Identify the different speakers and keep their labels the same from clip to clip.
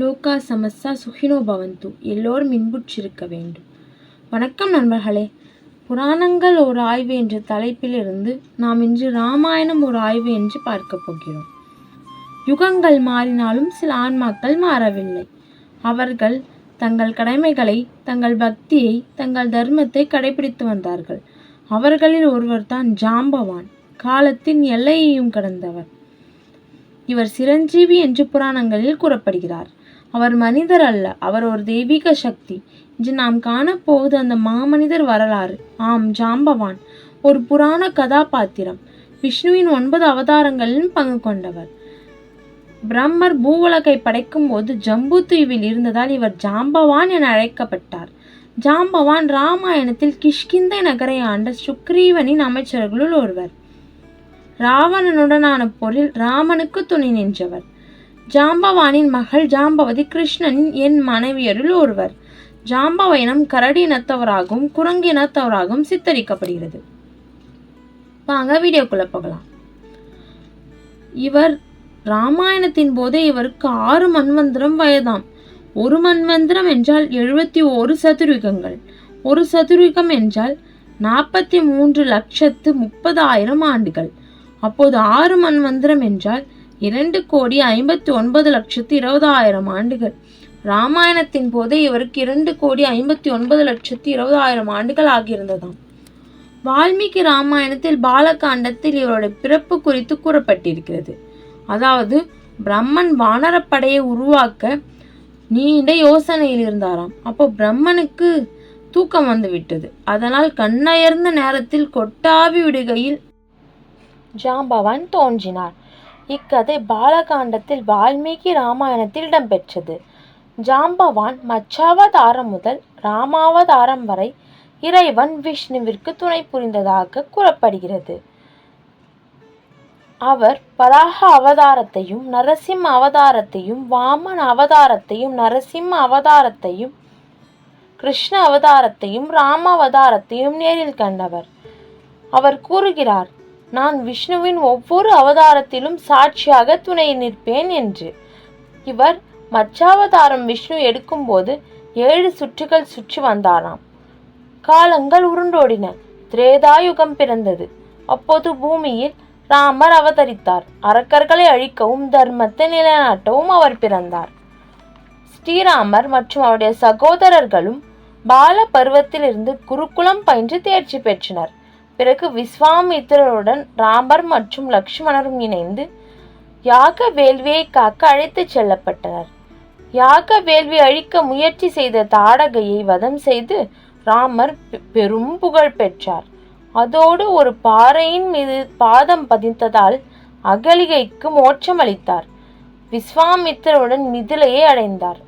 Speaker 1: லோகா சமஸ்தா சுகினோ பவந்து. எல்லோரும் இன்புற்றிருக்க வேண்டும். வணக்கம் நண்பர்களே. புராணங்கள் ஒரு ஆய்வு என்ற தலைப்பிலிருந்து நாம் இன்று ராமாயணம் ஒரு ஆய்வு என்று பார்க்க போகிறோம். யுகங்கள் மாறினாலும் சில ஆன்மாக்கள் மாறவில்லை. அவர்கள் தங்கள் கடமைகளை தங்கள் பக்தியை தங்கள் தர்மத்தை கடைபிடித்து வந்தார்கள். அவர்களில் ஒருவர்தான் ஜாம்பவான். காலத்தின் எல்லையையும் கடந்தவர். இவர் சிரஞ்சீவி என்று புராணங்களில் கூறப்படுகிறார். அவர் மனிதர் அல்ல அவர் ஒரு தெய்வீக சக்தி. இன்று நாம் காணப்போவது அந்த மாமனிதர் வரலாறு. ஆம் ஜாம்பவான் ஒரு புராண கதாபாத்திரம். விஷ்ணுவின் ஒன்பது அவதாரங்களிலும் பங்கு கொண்டவர். பிரம்மர் பூவுலகை படைக்கும் போது ஜம்பு தீவில் இருந்ததால் இவர் ஜாம்பவான் என அழைக்கப்பட்டார். ஜாம்பவான் ராமாயணத்தில் கிஷ்கிந்தை நகரை ஆண்ட சுக்ரீவனின் அமைச்சர்களுள் ஒருவர். ராவணனுடனான போரில் ராமனுக்கு துணை நின்றவர். ஜாம்பவானின் மகள் ஜாம்பவதி கிருஷ்ணனின் என் மனைவியரில் ஒருவர். ஜாம்பவயனம் கரடி இனத்தவராகவும் குரங்கு இனத்தவராகவும் சித்தரிக்கப்படுகிறது. வாங்க வீடியோக்குள்ள போகலாம். இவர் ராமாயணத்தின் போதே இவருக்கு ஆறு மன்வந்திரம் வயதாம். ஒரு மன்வந்திரம் என்றால் எழுபத்தி ஒரு சதுர்யுகங்கள். ஒரு சதுர்யுகம் என்றால் நாற்பத்தி மூன்று லட்சத்து முப்பதாயிரம் ஆண்டுகள். அப்போது ஆறு மன்வந்திரம் என்றால் இரண்டு கோடி ஐம்பத்தி ஒன்பது லட்சத்து இருபதாயிரம் ஆண்டுகள். ராமாயணத்தின் போது இவருக்கு இரண்டு கோடி ஐம்பத்தி ஒன்பது லட்சத்து இருபதாயிரம் ஆண்டுகள் ஆகியிருந்ததாம். வால்மீகி ராமாயணத்தில் பாலகாண்டத்தில் இவருடைய பிறப்பு குறித்து கூறப்பட்டிருக்கிறது. அதாவது பிரம்மன் வானரப்படையை உருவாக்க நீண்ட யோசனையில் இருந்தாராம். அப்போ பிரம்மனுக்கு தூக்கம் வந்து விட்டது. அதனால் கண்ணயர்ந்த நேரத்தில் கொட்டாவி விடுகையில் ஜாம்பவான் தோன்றினார். இக்கதை பாலகாண்டத்தில் வால்மீகி ராமாயணத்தில் இடம்பெற்றது. ஜாம்பவான் மச்சாவதாரம் முதல் ராமாவதாரம் வரை இறைவன் விஷ்ணுவிற்கு துணை புரிந்ததாக கூறப்படுகிறது. அவர் பராக அவதாரத்தையும் நரசிம்ம அவதாரத்தையும் வாமன் அவதாரத்தையும் நரசிம்ம அவதாரத்தையும் கிருஷ்ண அவதாரத்தையும் ராம அவதாரத்தையும் நேரில் கண்டவர். அவர் கூறுகிறார் நான் விஷ்ணுவின் ஒவ்வொரு அவதாரத்திலும் சாட்சியாக துணை நிற்பேன் என்று. இவர் மச்சாவதாரம் விஷ்ணு எடுக்கும்போது ஏழு சுற்றுகள் சுற்றி வந்தாராம். காலங்கள் உருண்டோடின. திரேதாயுகம் பிறந்தது. அப்போது பூமியில் ராமர் அவதரித்தார். அரக்கர்களை அழிக்கவும் தர்மத்தை நிலைநாட்டவும் அவர் பிறந்தார். ஸ்ரீராமர் மற்றும் அவருடைய சகோதரர்களும் பால பருவத்திலிருந்து குருகுலம் பயின்று தேர்ச்சி பெற்றனர். பிறகு விஸ்வாமித்திரருடன் ராமர் மற்றும் லக்ஷ்மணரும் இணைந்து யாக வேள்வியை காக்க அழைத்துச் செல்லப்பட்டனர். யாக வேள்வி அழிக்க முயற்சி செய்த தாடகையை வதம் செய்து ராமர் பெரும் புகழ் பெற்றார். அதோடு ஒரு பாறையின் மீது பாதம் பதித்ததால் அகலிகைக்கு மோட்சம் அளித்தார் விஸ்வாமித்திரருடன் மிதிலையை அடைந்தார்.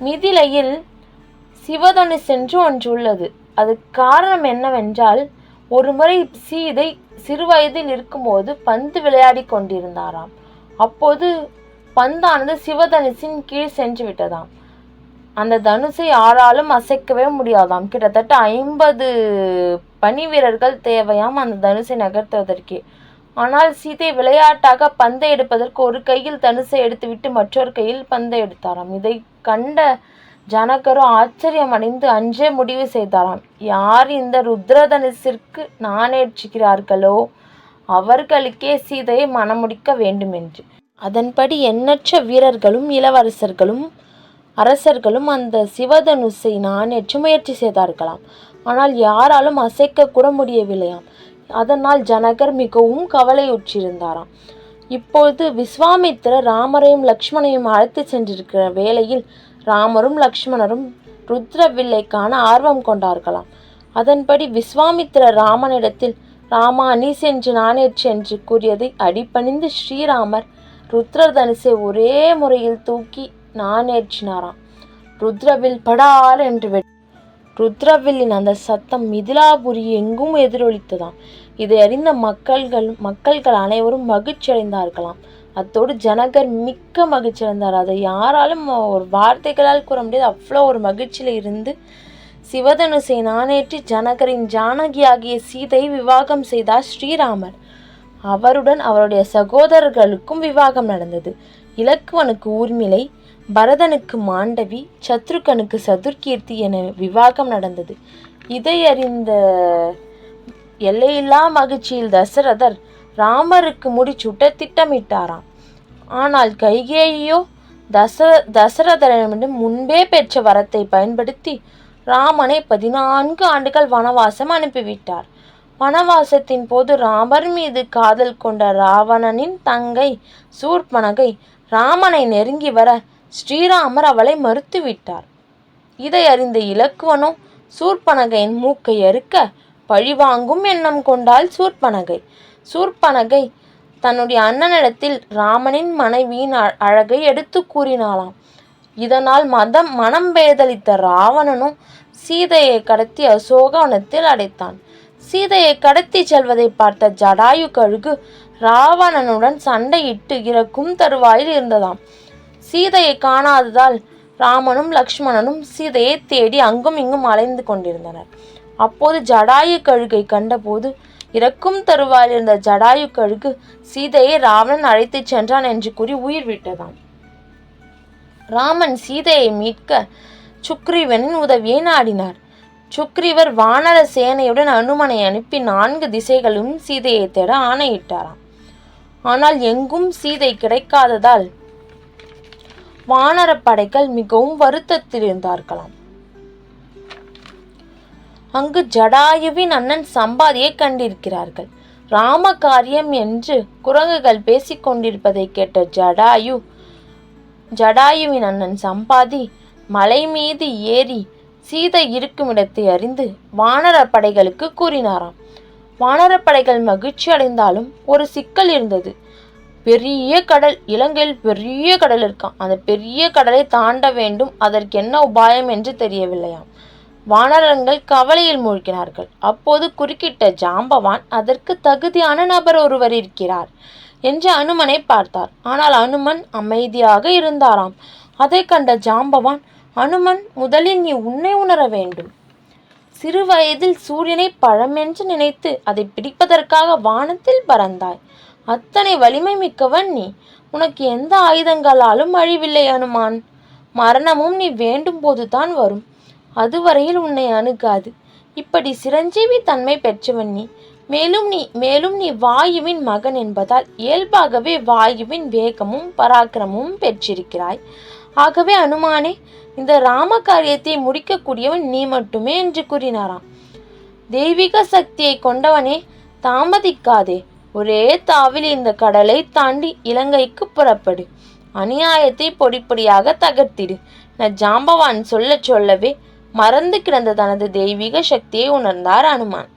Speaker 1: மிதிலையில் சிவதனு சென்று ஒன்று உள்ளது அது காரணம் என்னவென்றால் ஒருமுறை சீதை சிறுவயதில் இருக்கும்போது பந்து விளையாடி கொண்டிருந்தாராம். அப்போது பந்தானது சிவதனுசின் கீழ் சென்று விட்டதாம். அந்த தனுசை யாராலும் அசைக்கவே முடியாதாம். கிட்டத்தட்ட ஐம்பது பனி வீரர்கள் தேவையாம் அந்த தனுசை நகர்த்துவதற்கே. ஆனால் சீதை விளையாட்டாக பந்தை எடுப்பதற்கு ஒரு கையில் தனுசை எடுத்துவிட்டு மற்றொரு கையில் பந்தை எடுத்தாராம். இதை கண்ட ஜனகரும் ஆச்சரியம் அடைந்து அன்றே முடிவு செய்தாராம். யார் இந்த ருத்ரதனுசிற்கு நாணேற்றுகிறார்களோ அவர்களுக்கே சீதையை மணமுடிக்க வேண்டும் என்று அதன்படி எண்ணற்ற வீரர்களும் இளவரசர்களும் அரசர்களும் அந்த சிவதனுசை நாணேற்ற முயற்சி செய்தார்களாம். ஆனால் யாராலும் அசைக்க கூட முடியவில்லையாம். அதனால் ஜனகர் மிகவும் கவலையுற்றிருந்தாராம். இப்பொழுது விஸ்வாமித்திரர் ராமரையும் லக்ஷ்மணையும் அழைத்து சென்றிருக்கிற வேளையில் ராமரும் லக்ஷ்மணரும் ருத்ரவில்லை காண ஆர்வம் கொண்டார்களாம். அதன்படி விஸ்வாமித்திர ராமனிடத்தில் ராமா நீ சென்று நானேற்று என்று கூறியதை அடிபணிந்து ஸ்ரீராமர் ருத்ரதனுசை ஒரே முறையில் தூக்கி நானேற்றினாராம். ருத்ரவில் படார் என்று ருத்ரவில்லின் அந்த சத்தம் மிதிலாபுரி எங்கும் எதிரொலித்ததாம். இதை அறிந்த மக்கள்கள் மக்கள்கள் அனைவரும் மகிழ்ச்சி அடைந்தார்களாம் அத்தோடு ஜனகர் மிக்க மகிழ்ச்சி அடைந்தார். அதை யாராலும் ஒரு வார்த்தைகளால் கூற முடியாது. அவ்வளோ ஒரு மகிழ்ச்சியில் இருந்து சிவதனுசை நானேற்றி ஜனகரின் ஜானகியாகிய சீதை விவாகம் செய்தார் ஸ்ரீராமர். அவருடன் அவருடைய சகோதரர்களுக்கும் விவாகம் நடந்தது. இலக்குவனுக்கு ஊர்மிளை பரதனுக்கு மாண்டவி சத்ருகனுக்கு சதுர்கீர்த்தி என விவாகம் நடந்தது. இதை அறிந்த எல்லையில்லா மகிழ்ச்சியில் தசரதர் ராமருக்கு முடிசூட்ட திட்டமிட்டாராம். ஆனால் கைகேயோ தச தசரதரிடம் முன்பே பெற்ற வரத்தை பயன்படுத்தி ராமனை பதினான்கு ஆண்டுகள் வனவாசம் அனுப்பிவிட்டார். வனவாசத்தின் போது ராமர் மீது காதல் கொண்ட ராவணனின் தங்கை சூர்பனகை ராமனை நெருங்கி வர ஸ்ரீராமர் அவளை மறுத்துவிட்டார். இதை அறிந்த இலக்குவனோ சூர்பனகையின் மூக்கை அறுக்க பழிவாங்கும் எண்ணம் கொண்டாள் சூர்பனகை சூர்பனகை தன்னுடைய அண்ணனிடத்தில் ராமனின் மனைவியின் அழகை எடுத்து கூறினாளாம். இதனால் மதம் மனம் பேதலித்த ராவணனும் சீதையை கடத்தி அசோகவனத்தில் அடைத்தான். சீதையை கடத்தி செல்வதை பார்த்த ஜடாயு கழுகு ராவணனுடன் சண்டையிட்டு இறக்கும் தருவாயில் இருந்ததாம். சீதையை காணாததால் ராமனும் லக்ஷ்மணனும் சீதையை தேடி அங்கும் இங்கும் அலைந்து கொண்டிருந்தனர். அப்போது ஜடாயு கழுகை கண்டபோது இறக்கும் தருவாயில் இருந்த ஜடாயு கழுகு சீதையை ராவணன் அழைத்துச் சென்றான் என்று கூறி உயிர் விட்டதாம். ராமன் சீதையை மீட்க சுக்ரீவனின் உதவியை நாடினார். சுக்ரீவர் வானர சேனையுடன் அனுமனை அனுப்பி நான்கு திசைகளும் சீதையை தேட ஆணையிட்டாராம். ஆனால் எங்கும் சீதை கிடைக்காததால் வானரப் படைகள் மிகவும் வருத்தத்தில் இருந்தார்களாம். அங்கு ஜடாயுவின் அண்ணன் சம்பாதியை கண்டிருக்கிறார்கள். ராம காரியம் என்று குரங்குகள் பேசிக்கொண்டிருப்பதை கேட்ட ஜடாயு ஜடாயுவின் அண்ணன் சம்பாதி மலை மீது ஏறி சீதை இருக்கும் இடத்தை அறிந்து வானரப் படைகளுக்கு கூறினாராம். வானரப்படைகள் மகிழ்ச்சி அடைந்தாலும் ஒரு சிக்கல் இருந்தது. பெரிய கடல் இலங்கையில் பெரிய கடல் இருக்காம். அந்த பெரிய கடலை தாண்ட வேண்டும். அதற்கு என்ன உபாயம் என்று தெரியவில்லையாம். வானரங்கள் கவலையில் மூழ்கினார்கள். அப்போது குறுக்கிட்ட ஜாம்பவான் அதற்கு தகுதியான நபர் ஒருவர் இருக்கிறார் என்று அனுமனை பார்த்தார். ஆனால் அனுமன் அமைதியாக இருந்தாராம். அதை கண்ட ஜாம்பவான் அனுமன் முதலில் நீ உன்னை உணர வேண்டும். சிறு வயதில் சூரியனை பழமென்று நினைத்து அதை பிடிப்பதற்காக வானத்தில் பறந்தாய். அத்தனை வலிமை மிக்கவன் நீ. உனக்கு எந்த ஆயுதங்களாலும் அழிவில்லை அனுமான். மரணமும் நீ வேண்டும் போதுதான் வரும். அதுவரையில் உன்னை அணுகாது. இப்படி சிரஞ்சீவி தன்மை பெற்றவன் நீ. மேலும் நீ மேலும் நீ வாயுவின் மகன் என்பதால் இயல்பாகவே வாயுவின் வேகமும் பராக்கிரமும் பெற்றிருக்கிறாய். ஆகவே அனுமானே இந்த ராம காரியத்தை முடிக்கக்கூடியவன் நீ மட்டுமே என்று கூறினாராம். தெய்வீக சக்தியை கொண்டவனே தாமதிக்காதே. ஒரே தாவில் இந்த கடலை தாண்டி இலங்கைக்கு புறப்படு. அநியாயத்தை பொடிப்பொடியாக தகர்த்திடு. நான் ஜாம்பவான் சொல்லச் சொல்லவே மறந்து கிடந்த தனது தெய்வீக சக்தியை உணர்ந்தார் அனுமான்.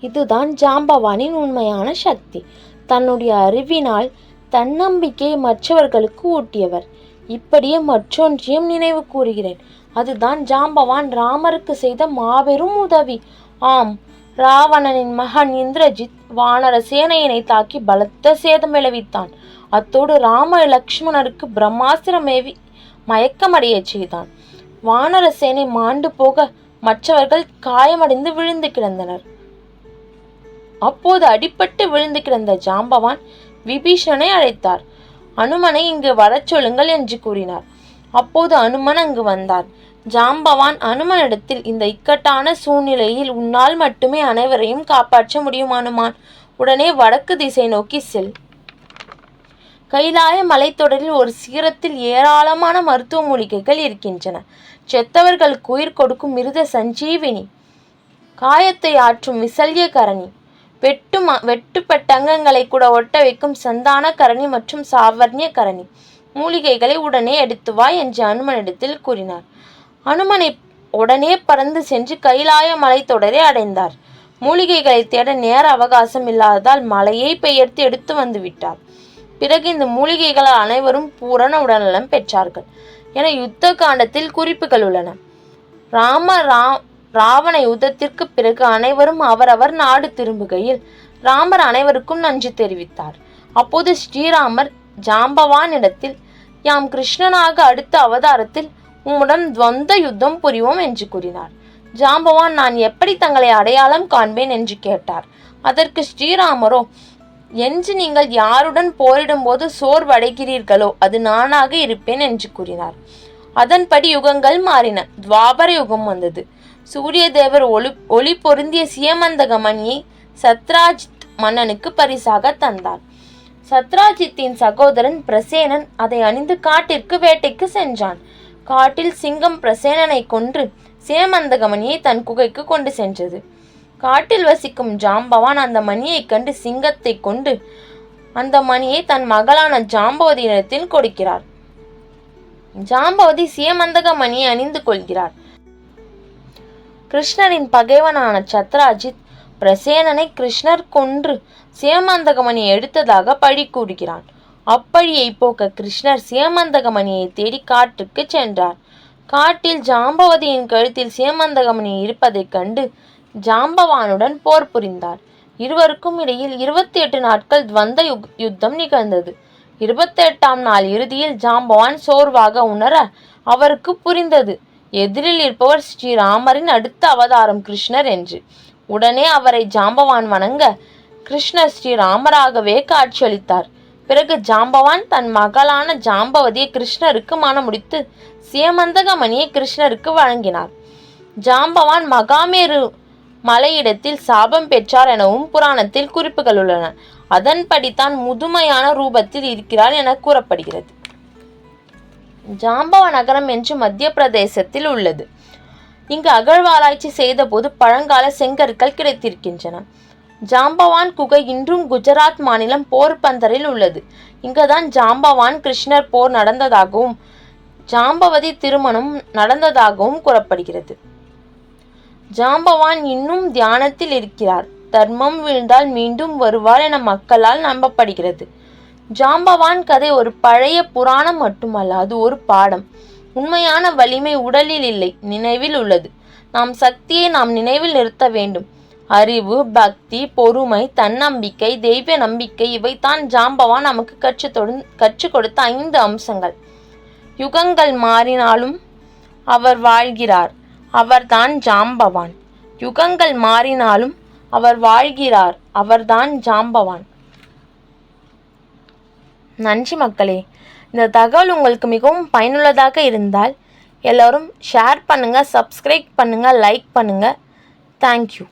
Speaker 1: இதுதான் ஜாம்பவானின் உண்மையான சக்தி. தன்னுடைய அறிவினால் தன்னம்பிக்கையை மற்றவர்களுக்கு ஊட்டியவர். இப்படியே மற்றொன்றையும் நினைவு கூறுகிறேன். அதுதான் ஜாம்பவான் ராமருக்கு செய்த மாபெரும் உதவி. ஆம் ராவணனின் மகன் இந்திரஜித் வானர சேனையினை தாக்கி பலத்த சேதம் விளைவித்தான். அத்தோடு ராம லக்ஷ்மணருக்கு பிரம்மாஸ்திரமேவி மயக்கமடையச் செய்தான். வானர சேனை மாண்டு போக மற்றவர்கள் காயமடைந்து விழுந்து கிடந்தனர். அப்போது அடிபட்டு விழுந்து கிடந்த ஜாம்பவான் விபீஷனை அழைத்தார். அனுமனை இங்கு வரச் சொல்லுங்கள் என்று கூறினார். அப்போது அனுமன் அங்கு வந்தார் ஜாம்பவான் அனுமனிடத்தில் இந்த இக்கட்டான சூழ்நிலையில் உன்னால் மட்டுமே அனைவரையும் காப்பாற்ற முடியும் அனுமான் உடனே வடக்கு திசை நோக்கி செல். கைலாய மலைத்தொடரில் ஒரு சிகரத்தில் ஏராளமான மருத்துவ மூலிகைகள் இருக்கின்றன. செத்தவர்களுக்கு உயிர் கொடுக்கும் மிருத சஞ்சீவினி காயத்தை ஆற்றும் விசல்ய கரணி வெட்டு ம வெட்டுப்பட்ட அங்கங்களை கூட ஒட்ட வைக்கும் சந்தான கரணி மற்றும் சாவர்ணிய கரணி மூலிகைகளை உடனே எடுத்து வா என்று அனுமனிடத்தில் கூறினார். அனுமனை உடனே பறந்து சென்று கைலாய மலைத்தொடரை அடைந்தார். மூலிகைகளை தேட நேர அவகாசம் இல்லாததால் மலையை பெயர்த்து எடுத்து வந்து விட்டார். பிறகு இந்த மூலிகைகளால் அனைவரும் பூரண உடல்நலம் பெற்றார்கள் என யுத்த காண்டத்தில் குறிப்புகள் உள்ளன. ராம ரா ராவண யுத்தத்திற்கு பிறகு அனைவரும் அவரவர் நாடு திரும்புகையில் ராமர் அனைவருக்கும் நன்றி தெரிவித்தார். அப்போது ஸ்ரீராமர் ஜாம்பவானிடத்தில் யாம் கிருஷ்ணனாக அடுத்த அவதாரத்தில் உம்முடன் துவந்த யுத்தம் புரிவோம் என்று கூறினார். ஜாம்பவான் நான் எப்படி தங்களை அடையாளம் காண்பேன் என்று கேட்டார். அதற்கு ஸ்ரீராமரோ என்று நீங்கள் யாருடன் போரிடும்போது சோர்வடைகிறீர்களோ அது நானாக இருப்பேன் என்று கூறினார். அதன்படி யுகங்கள் மாறின. துவாபர யுகம் வந்தது. சூரிய தேவர் ஒளி ஒளி பொருந்திய சியமந்தக மணியை சத்ராஜித் மன்னனுக்கு பரிசாக தந்தார். சத்ராஜித்தின் சகோதரன் பிரசேனன் அதை அணிந்து காட்டிற்கு வேட்டைக்கு சென்றான். காட்டில் சிங்கம் பிரசேனனை கொன்று சேமந்தகமணியை தன் குகைக்கு கொண்டு சென்றது. காட்டில் வசிக்கும் ஜாம்பவான் அந்த மணியை கண்டு சிங்கத்தை கொண்டு அந்த மணியை தன் மகளான ஜாம்பவதியிடத்தில் கொடுக்கிறார். ஜாம்பவதி சியமந்தக மணியை அணிந்து கொள்கிறார். கிருஷ்ணரின் பகைவனான சத்ராஜித் பிரசேனனை கிருஷ்ணர் கொன்று சியமந்தகமணியை எடுத்ததாக பழி கூறுகிறான். அப்பழியை போக்க கிருஷ்ணர் சியமந்தகமணியை தேடி காட்டுக்கு சென்றார். காட்டில் ஜாம்பவதியின் கழுத்தில் சியமந்தகமணி இருப்பதைக் கண்டு ஜாம்பவானுடன் போர் புரிந்தார். இருவருக்கும் இடையில் இருபத்தி எட்டு நாட்கள் துவந்த யுத்தம் நிகழ்ந்தது. இருபத்தெட்டாம் நாள் இறுதியில் ஜாம்பவான் சோர்வாக உணர அவருக்கு புரிந்தது. எதிரில் இருப்பவர் ஸ்ரீராமரின் அடுத்த அவதாரம் கிருஷ்ணர் என்று. உடனே அவரை ஜாம்பவான் வணங்க கிருஷ்ணர் ஸ்ரீராமராகவே காட்சியளித்தார். பிறகு ஜாம்பவான் தன் மகளான ஜாம்பவதியை கிருஷ்ணருக்கு மணமுடித்து சேமந்தகமணியை கிருஷ்ணருக்கு வழங்கினார். ஜாம்பவான் மகாமேரு மலையிடத்தில் சாபம் பெற்றார் எனவும் புராணத்தில் குறிப்புகள் உள்ளன. அதன்படி தான் முதுமையான ரூபத்தில் இருக்கிறார் என கூறப்படுகிறது. ஜாம்பவ நகரம் என்று மத்திய பிரதேசத்தில் உள்ளது. இங்கு அகழ்வாராய்ச்சி செய்தபோது பழங்கால செங்கற்கள் கிடைத்திருக்கின்றன. ஜாம்பவான் குகை இன்றும் குஜராத் மாநிலம் போர்பந்தரில் உள்ளது. இங்குதான் ஜாம்பவான் கிருஷ்ணர் போர் நடந்ததாகவும் ஜாம்பவதி திருமணம் நடந்ததாகவும் கூறப்படுகிறது. ஜாம்பவான் இன்னும் தியானத்தில் இருக்கிறார். தர்மம் வீழ்ந்தால் மீண்டும் வருவார் என மக்களால் நம்பப்படுகிறது. ஜாம்பவான் கதை ஒரு பழைய புராணம் மட்டுமல்ல அது ஒரு பாடம். உண்மையான வலிமை உடலில் இல்லை நினைவில் உள்ளது. நாம் சக்தியை நாம் நினைவில் நிறுத்த வேண்டும். அறிவு பக்தி பொறுமை தன்னம்பிக்கை தெய்வ நம்பிக்கை இவைதான் ஜாம்பவான் நமக்கு கற்றுத் தொடு கற்றுக் கொடுத்த ஐந்து அம்சங்கள். யுகங்கள் மாறினாலும் அவர் வாழ்கிறார். அவர்தான் ஜாம்பவான். யுகங்கள் மாறினாலும் அவர் வாழ்கிறார் அவர்தான் ஜாம்பவான். நன்றி மக்களே இந்த தகவல் உங்களுக்கு மிகவும் பயனுள்ளதாக இருந்தால் எல்லோரும் ஷேர் பண்ணுங்கள் சப்ஸ்கிரைப் பண்ணுங்கள் லைக் பண்ணுங்கள் தேங்க்யூ